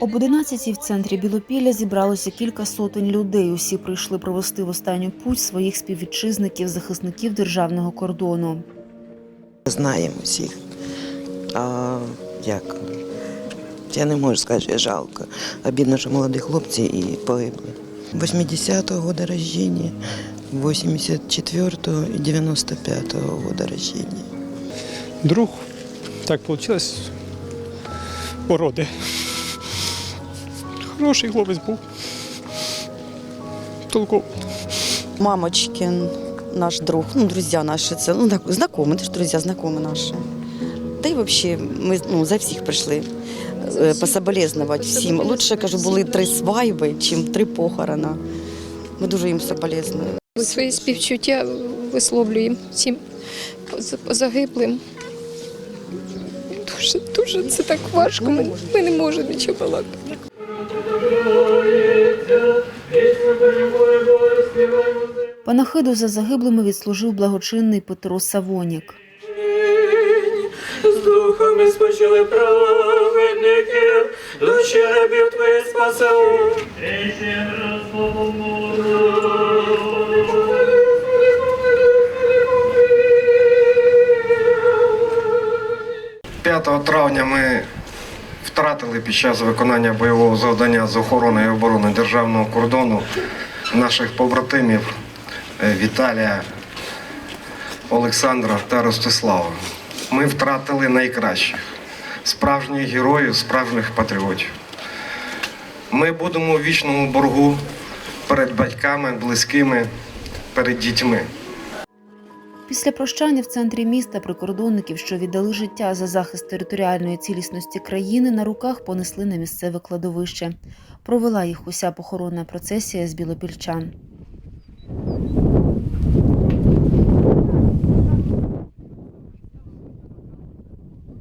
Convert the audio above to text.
Об 11 в центрі Білопілля зібралося кілька сотень людей. Усі прийшли провести в останню путь своїх співвітчизників, захисників державного кордону. Знаємо всіх. А як? Я не можу сказати, що жалко. Обідно, що молоді хлопці і погибли. 80-го года рождения, 84-го і 95-го года рождения. Друг, так вийшло, породи. Хороший хлопець був. Толково. Мамочкин, наш друг, ну, друзья наши, це, ну, так, знакомые, это же друзья, знакомые наши. Та й взагалі ми ну, за всіх прийшли е, пособолезнувати всім. Лучше, кажу, були три свадьби, чим три похорона. Ми дуже їм соболезнуємо. Свої співчуття висловлюємо всім поз- загиблим. Дуже, дуже це так важко. Ми, ми не можемо нічого балакати. Панахиду за загиблими відслужив благочинний Петро Савонік. з духами спочили праведників, душі рабів твоїх спасав. – 5 травня ми втратили під час виконання бойового завдання з охорони і оборони державного кордону наших побратимів Віталія, Олександра та Ростислава. Ми втратили найкращих справжніх героїв, справжніх патріотів. Ми будемо у вічному боргу перед батьками, близькими, перед дітьми. Після прощання в центрі міста прикордонників, що віддали життя за захист територіальної цілісності країни, на руках понесли на місцеве кладовище. Провела їх уся похоронна процесія з білопільчан.